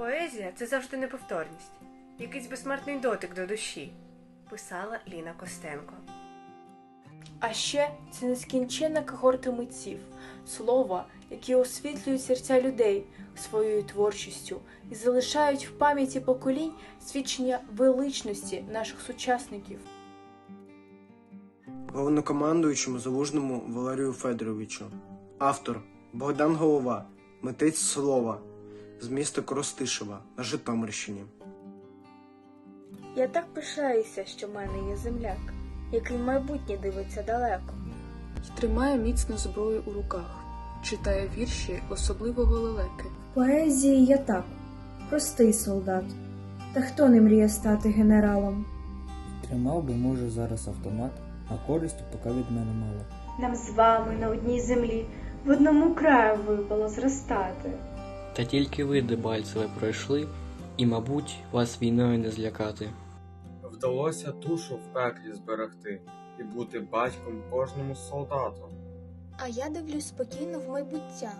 Поезія це завжди неповторність, якийсь безсмертний дотик до душі, писала Ліна Костенко. А ще це нескінченна когорта митців, слова, які освітлюють серця людей своєю творчістю і залишають в пам'яті поколінь свідчення величності наших сучасників. Головнокомандуючому залужному Валерію Федоровичу. Автор Богдан Голова, митець слова з міста Коростишева на Житомирщині. Я так пишаюся, що в мене є земляк, який майбутнє дивиться далеко. І тримає міцно зброю у руках, читає вірші особливого лелеки. Поезії я так, простий солдат. Та хто не мріє стати генералом? Тримав би, може, зараз автомат, а користі поки від мене мало. Нам з вами на одній землі в одному краю випало зростати. Та тільки ви Дебальцеве пройшли, і, мабуть, вас війною не злякати. Вдалося душу в пеклі зберегти і бути батьком кожному солдату. А я дивлюсь спокійно в майбуття.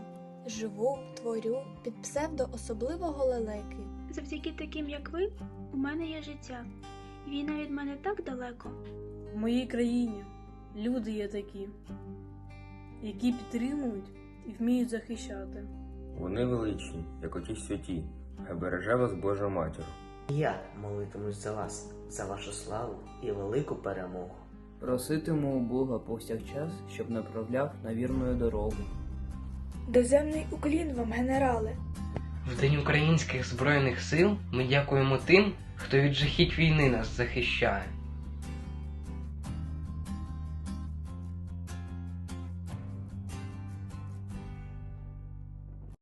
Живу, творю під псевдо особливого лелеки. Завдяки таким, як ви, у мене є життя. Війна від мене так далеко. В моїй країні люди є такі, які підтримують і вміють захищати. Вони величні, як оті святі, хай береже вас Божа матір. Я молитимусь за вас, за вашу славу і велику перемогу. Проситиму у Бога повсякчас, щоб направляв на вірну дорогу. Доземний уклін вам, генерале. В День Українських Збройних сил ми дякуємо тим, хто від жахіть війни нас захищає.